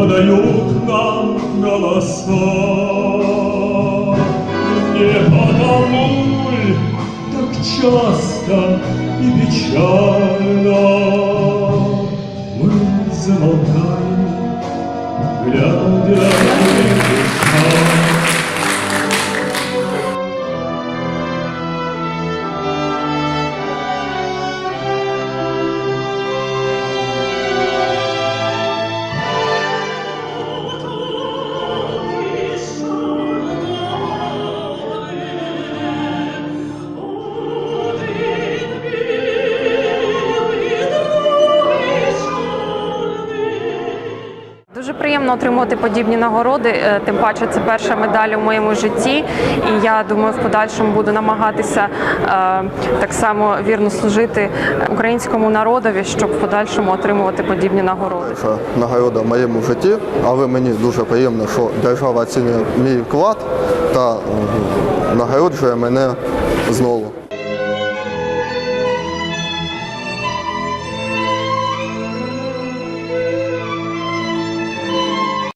подают нам голоса. Не потому так часто и печально мы замолкаем Glad Дуже приємно отримувати подібні нагороди. е, Тим паче, це перша медаль у моєму житті, і я думаю, в подальшому буду намагатися е, так само вірно служити українському народові, щоб в подальшому отримувати подібні нагороди. Перша нагорода в моєму житті, але мені дуже приємно, що держава оцінює мій вклад та нагороджує мене знову.